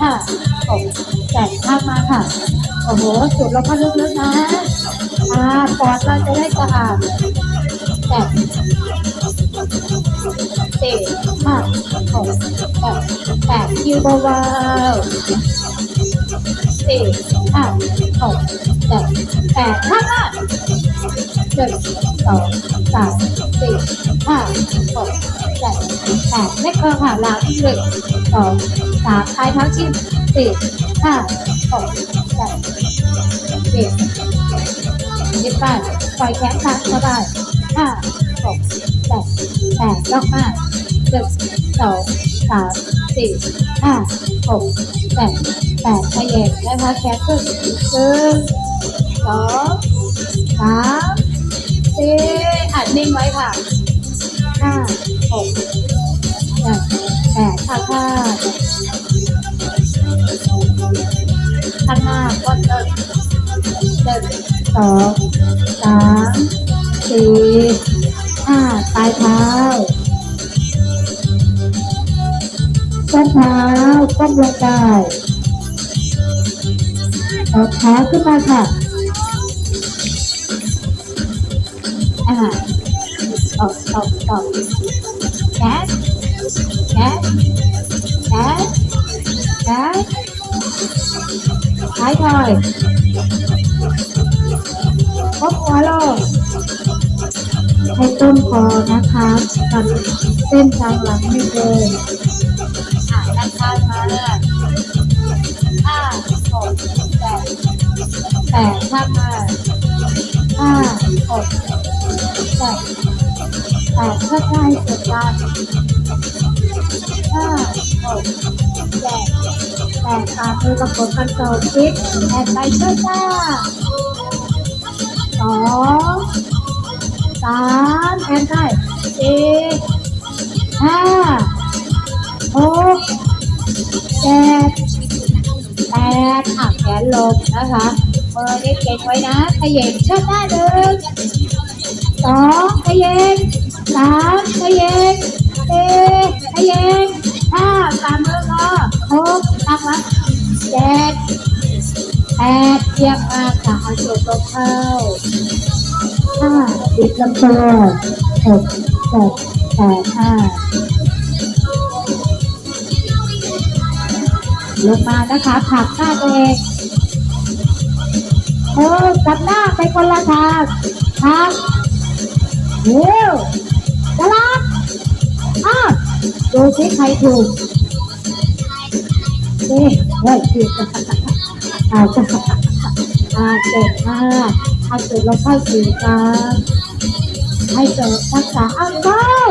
ห้าหกเจ็ดข้ามมาค่ะ โอ้โหสูดลมเข้าลึกๆนะอ่าปอดเราจะได้สะอาดแปดสี่ห้าหกเจ็ดแปดคิวเบาๆสี่ห้าหกเจ็ดแปดข้ามมาหนึ่งสองสามสี่ห้าหกเจ็ดแปดไม่เคยหาหลังหนึ่งสอง สามท้ายเท้าชิ้นสี่ห้าหกเจ็ดเจ็ดยี่สิบแปดปล่อยแขนตามสบายห้าหกเจ็ดแปดลงมาหนึ่งสองสามสี่ห้าหกเจ็ดแปดขยับนะคะแขนขึ้นหนึ่งสองสามสี่อัดนิ่งไว้ค่ะห้าหก เจ็ดแปดท่าท่าข้างหน้าก้นเดินสองสามสี่ห้าปลายเท้าส้นเท้าก้มลงได้เอาเท้าขึ้นมาค่ะอ่าออกออกออกแก๊ส แก๊สแก๊สแก๊สท้ายถอยพบหัวลงให้ต้นคอนะคะกับเส้นทางหลังไม่เกินอ่าด้านข้างมาห้าหกแปดแปดข้างมาห้าหกแปด แปดข้างใกล้สุดล่างห้าหกแปดแปดตามมือกับกดกันโตคิดแอนไปช่วยจ้าสองสามแอนได้สี่ห้าหกเจ็ดแปดอะแขนลงนะคะมือนี่เก่งไว้นะขยับเชิดหน้าหนึ่งสองขยับ สามขยับสี่ขยับห้าตามมือก็หกตามมาเจ็ดแปดเยี่ยมมากค่ะเอาจุดลงเข้าห้าบิดลำตัวหกเจ็ดแปดห้าลงมานะคะผักหน้าตัวเองโอ้กลับหน้าไปคนละทางพักเร็ว จะรับอ้าวดูสิใครถูกเฮ้ยเฮ้ยผิดอาจะอาเก่งมากเอาจุดลงเข้าสี่กลางให้เกิดทักษะอ้าวเร็ว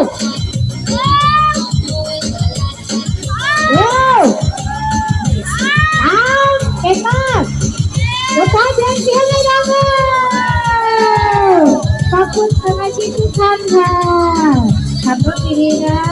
เร็วอ้าวเก่งมากสุดท้ายเสียงเสียงเลยดังเลยขอบคุณสมาชิกทุกท่านค่ะ mira.